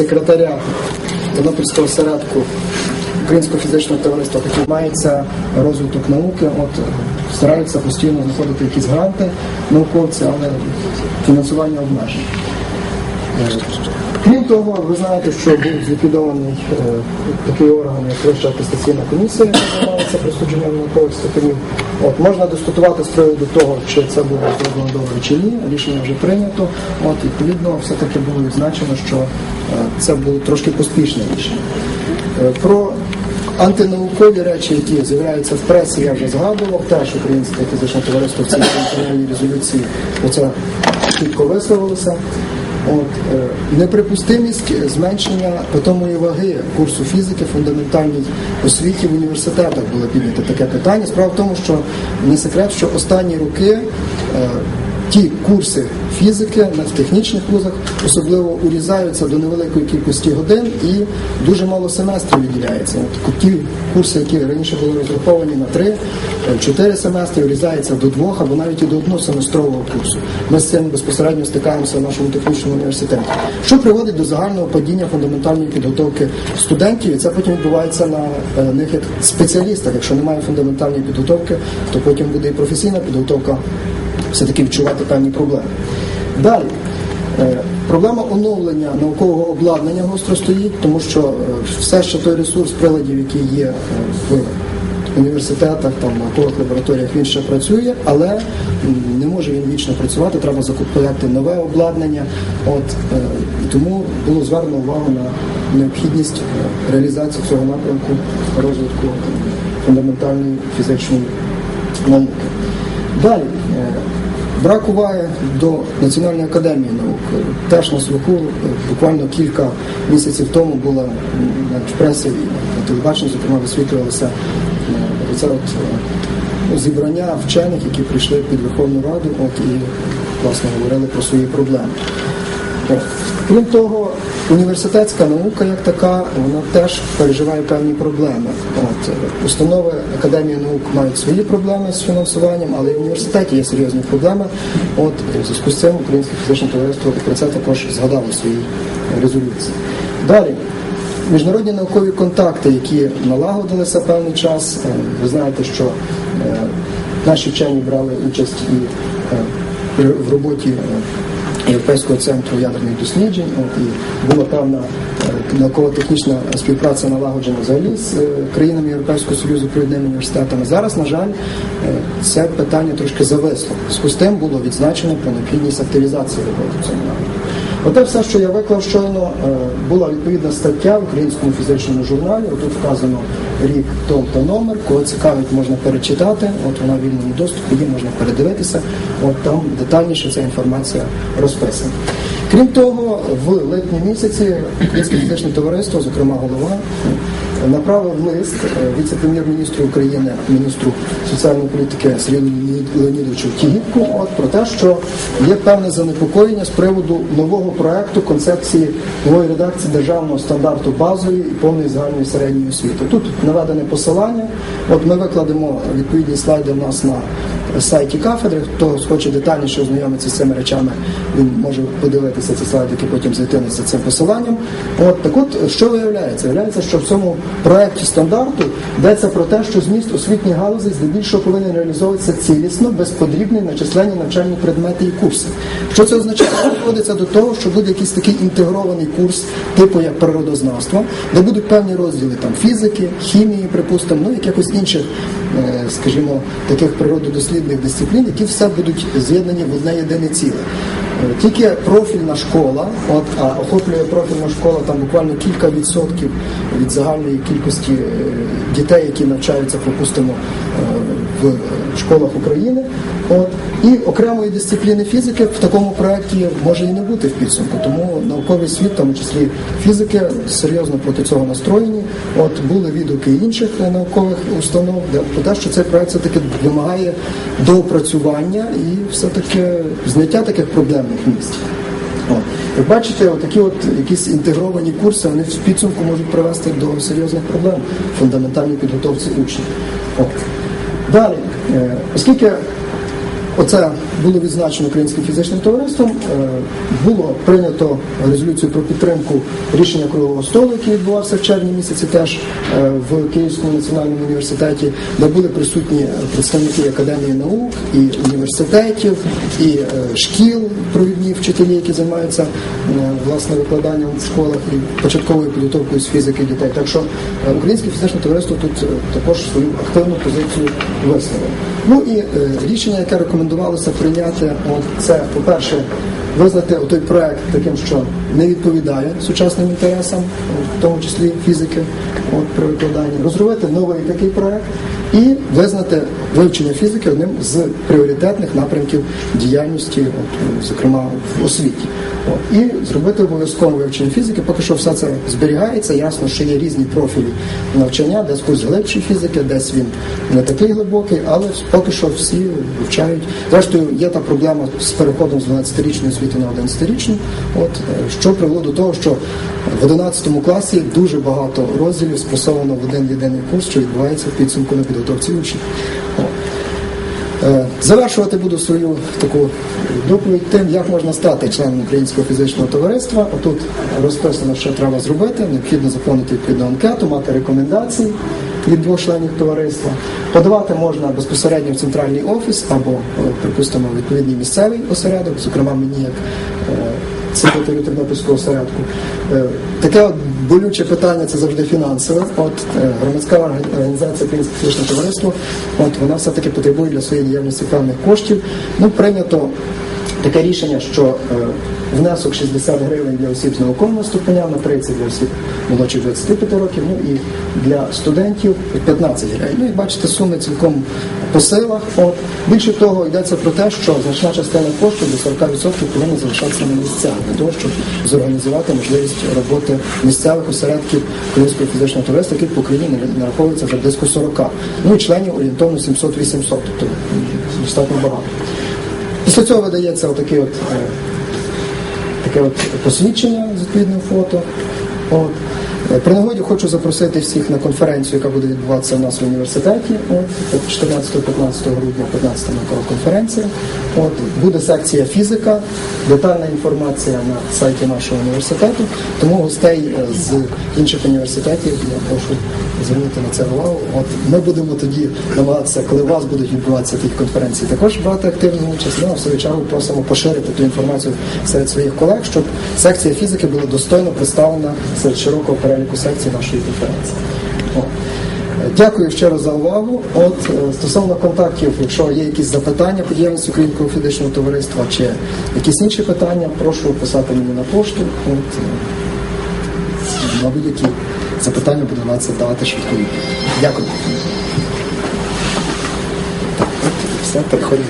секретаря Тернопільського осередку Українського фізичного товариства хотів мається розвиток науки. От е, стараються постійно знаходити якісь гранти науковці, але фінансування обмежено. Е, Крім того, ви знаєте, що був зліквідований е, такий орган, як Вища атестаційна комісія, займається присудженням наукових ступенів. От можна дискутувати з приводу того, чи це було зроблено добре чи ні. Рішення вже прийнято. От відповідно, все таки було відзначено, що е, це було трошки поспішне рішення. Е, Про антинаукові речі, які з'являються в пресі, я вже згадував. Теж українське фізичне товариство в цій центральній резолюції про це чітко висловилося. От, е, неприпустимість зменшення питомої ваги курсу фізики фундаментальній освіті в університетах було піднято таке питання. Справа в тому, що не секрет, що останні роки е, ті курси фізики на- технічних вузах особливо урізаються до невеликої кількості годин і дуже мало семестрів виділяється. От ті курси, які раніше були розраховані на три, е, чотири семестри, урізаються до двох або навіть і до одного семестрового курсу. Ми з цим безпосередньо стикаємося в нашому технічному університеті, що приводить до загального падіння фундаментальної підготовки студентів, і це потім відбувається на е, них як спеціалістах. Якщо немає фундаментальної підготовки, то потім буде і професійна підготовка все-таки відчувати певні проблеми. Далі. Е, Проблема оновлення наукового обладнання гостро стоїть, тому що е, все ще той ресурс приладів, який є е, в університетах, там наукових лабораторіях, він ще працює, але не може він вічно працювати. Треба закупляти нове обладнання. От тому було звернено увагу на необхідність реалізації цього напрямку розвитку фундаментальної фізичної науки. Далі. Брак уваги до Національної академії наук. Теж на слуху буквально кілька місяців тому було в пресі на телебаченні, зокрема, висвітлювалося е, це от е, зібрання вчених, які прийшли під Верховну Раду от, і власне говорили про свої проблеми. Крім того, університетська наука як така, вона теж переживає певні проблеми. От, е, установи Академії наук мають свої проблеми з фінансуванням, але і в університеті є серйозні проблеми. От, в зв'язку з цим Українське фізичне товариство про це також згадало в своїй резолюції. Далі. Міжнародні наукові контакти, які налагодилися певний час. Е, Ви знаєте, що е, наші вчені брали участь і е, в роботі е, Європейського центру ядерних досліджень. От, і була певна е, науково-технічна співпраця налагоджена взагалі з е, країнами Європейського Союзу провідними університетами. Зараз, на жаль, е, це питання трошки зависло. З тим було відзначено про необхідність активізації роботи в цьому напрямку. Оте все, що я виклав щойно, е, була відповідна стаття в українському фізичному журналі. Тут вказано рік, том та номер. Кого цікавить, можна перечитати. От вона в вільному доступі, її можна передивитися. От там детальніше ця інформація розписана. Крім того, в липні місяці Українське фізичне товариство, зокрема голова, направив лист е, віце-прем'єр-міністру України, міністру соціальної політики Сергію Леонідовичу Тігіпку, от про те, що є певне занепокоєння з приводу нового проекту концепції нової редакції державного стандарту базової і повної загальної середньої освіти. Тут наведене посилання. От ми викладемо відповідні слайди в нас на сайті кафедри. Хто хоче детальніше ознайомитися з цими речами, він може подивитися ці слайди, які потім зайти за цим посиланням. От так от що виявляється? Виявляється, що в цьому проекті стандарту йдеться про те, що зміст освітньої галузі здебільшого повинен реалізовуватися цілісно, без подрібних на численні навчальні предмети і курси. Що це означає? Це Виходиться до того, що буде якийсь такий інтегрований курс, типу як природознавство, де будуть певні розділи там фізики, хімії, припустимо, ну якихось інших, е, скажімо, таких природодослідних дисциплін, які все будуть з'єднані в одне єдине ціле. Е, Тільки профільна школа, от, а охоплює профільна школа там буквально кілька відсотків від загальної кількості е, дітей, які навчаються, припустимо, е, в школах України. От. І окремої дисципліни фізики в такому проєкті може і не бути в підсумку. Тому науковий світ, тому числі фізики, серйозно проти цього настроєні. От були відгуки інших наукових установ, де те, що цей проєкт все-таки вимагає доопрацювання і все-таки зняття таких проблемних місць. Як бачите, такі от якісь інтегровані курси вони в підсумку можуть привести до серйозних проблем в фундаментальній підготовці учнів. От. Далі, е, оскільки Оце було відзначено Українським фізичним товариством. Е, Було прийнято резолюцію про підтримку рішення круглого столу, який відбувався в червні місяці, теж е, в Київському національному університеті, де були присутні представники академії наук і університетів, і шкіл, вчителі, які займаються е, власне викладанням в школах і початковою підготовкою з фізики дітей. Так що е, Українське фізичне товариство тут е, також свою активну позицію висловило. Ну і рішення, яке рекомендувалося прийняти, це, по-перше, визнати той проект таким, що не відповідає сучасним інтересам, в тому числі фізики, от при викладанні, розробити новий такий проект і визнати вивчення фізики одним з пріоритетних напрямків діяльності, от, зокрема в освіті. От, і зробити обов'язкове вивчення фізики. Поки що все це зберігається. Ясно, що є різні профілі навчання, десь курс глибшої фізики, десь він не такий глибокий, але поки що всі вивчають. Зрештою, є та проблема з переходом з 12-річної освіти на 11-річну, от е, що привело до того, що в 11 класі дуже багато розділів спресовано в один єдиний курс, що відбувається в підсумку на підготовці учнів. Е, Завершувати буду свою таку доповідь тим, як можна стати членом Українського фізичного товариства. Отут розписано, що треба зробити. Необхідно заповнити відповідну анкету, мати рекомендації від двох членів товариства. Подавати можна безпосередньо в центральний офіс або, е, припустимо, відповідний місцевий осередок, зокрема мені як е, секретарю Тернопільського осередку. Е, Таке от болюче питання це завжди фінансове. От е, громадська організація Українське фізичне товариство, от вона все-таки потребує для своєї діяльності певних коштів. Ну, прийнято таке рішення, що е, внесок 60 гривень для осіб з наукового ступеня, на 30 для осіб молодших 25 років, ну і для студентів 15 гривень. Ну і бачите, суми цілком по силах. От. Більше того, йдеться про те, що значна частина коштів до 40% повинна залишатися на місцях для того, щоб зорганізувати можливість роботи місцевих осередків Українського фізичного товариства, яких по Україні нараховується вже близько 40. Ну і членів орієнтовно 700-800, тобто достатньо багато. Після цього видається отакий от, е, таке от посвідчення з відповідним фото. От. Е, При нагоді хочу запросити всіх на конференцію, яка буде відбуватися у нас в університеті 14-15 грудня, 15 наукова конференція. От, буде секція фізика, детальна інформація на сайті нашого університету. Тому гостей е, з інших університетів я прошу звернути на це увагу. От ми будемо тоді намагатися, коли у вас будуть відбуватися ті конференції, також брати активну участь. Ну а в свою чергу просимо поширити ту інформацію серед своїх колег, щоб секція фізики була достойно представлена серед широкого переліку секцій нашої конференції. Дякую ще раз за увагу. От е, стосовно контактів, якщо є якісь запитання по діяльності Українського фізичного товариства чи якісь інші питання, прошу писати мені на пошту. От, е, на будь-які запитання буду намагатися давати швидку відповідь. Дякую. Так, от, все, переходимо.